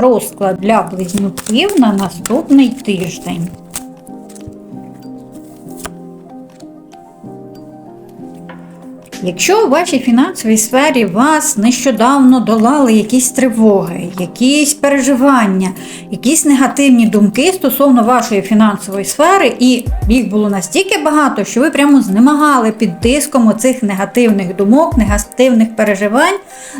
розклад для близнюків на наступний тиждень. Якщо у вашій фінансовій сфері вас нещодавно долали якісь тривоги, якісь переживання, якісь негативні думки стосовно вашої фінансової сфери, і їх було настільки багато, що ви прямо знемагали під тиском оцих негативних думок, негативних переживань,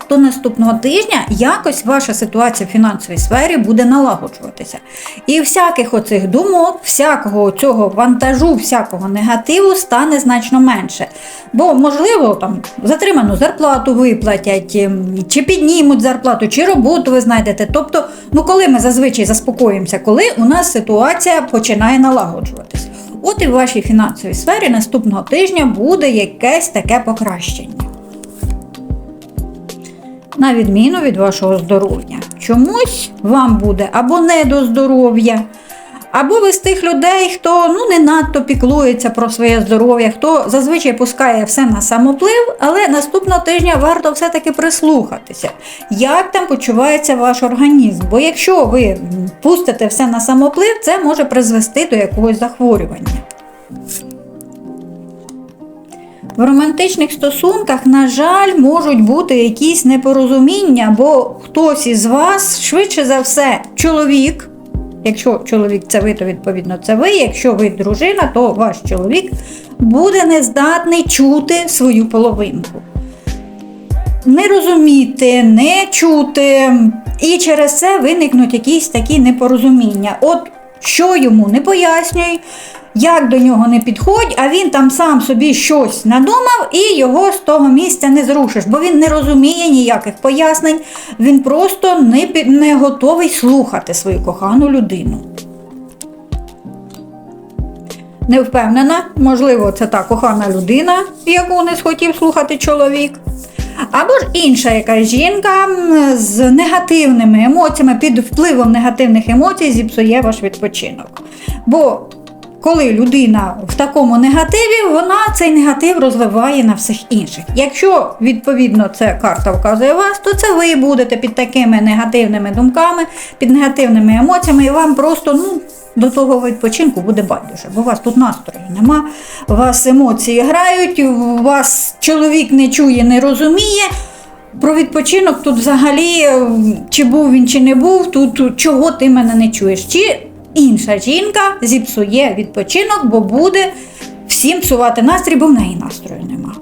то наступного тижня якось ваша ситуація в фінансовій сфері буде налагоджуватися. І всяких оцих думок, всякого цього вантажу, всякого негативу стане значно менше. Бо, можливо, там затриману зарплату виплатять, ем, чи піднімуть зарплату, чи роботу ви знайдете. Тобто, ну коли ми зазвичай заспокоїмося, коли у нас ситуація починає налагоджуватись. От і в вашій фінансовій сфері наступного тижня буде якесь таке покращення. На відміну від вашого здоров'я. Чомусь вам буде або не до здоров'я, або ви з тих людей, хто ну не надто піклується про своє здоров'я, хто зазвичай пускає все на самоплив, але наступного тижня варто все-таки прислухатися, як там почувається ваш організм. Бо якщо ви пустите все на самоплив, це може призвести до якогось захворювання. В романтичних стосунках, на жаль, можуть бути якісь непорозуміння, бо хтось із вас, швидше за все, чоловік. Якщо чоловік це ви, то відповідно це ви. Якщо ви дружина, то ваш чоловік буде нездатний чути свою половинку. Не розуміти, не чути. І через це виникнуть якісь такі непорозуміння. От що йому не пояснюй, як до нього не підходь, а він там сам собі щось надумав і його з того місця не зрушиш, бо він не розуміє ніяких пояснень, він просто не, не готовий слухати свою кохану людину. Не впевнена, можливо, це та кохана людина, яку не схотів слухати чоловік. Або ж інша якась жінка з негативними емоціями, під впливом негативних емоцій зіпсує ваш відпочинок. Бо коли людина в такому негативі, вона цей негатив розливає на всіх інших. Якщо відповідно це карта вказує вас, то це ви будете під такими негативними думками, під негативними емоціями, і вам просто ну. До того відпочинку буде байдуже, бо у вас тут настрою нема, у вас емоції грають, у вас чоловік не чує, не розуміє. Про відпочинок тут взагалі, чи був він, чи не був, тут чого ти мене не чуєш. Чи інша жінка зіпсує відпочинок, бо буде всім псувати настрій, бо в неї настрою нема.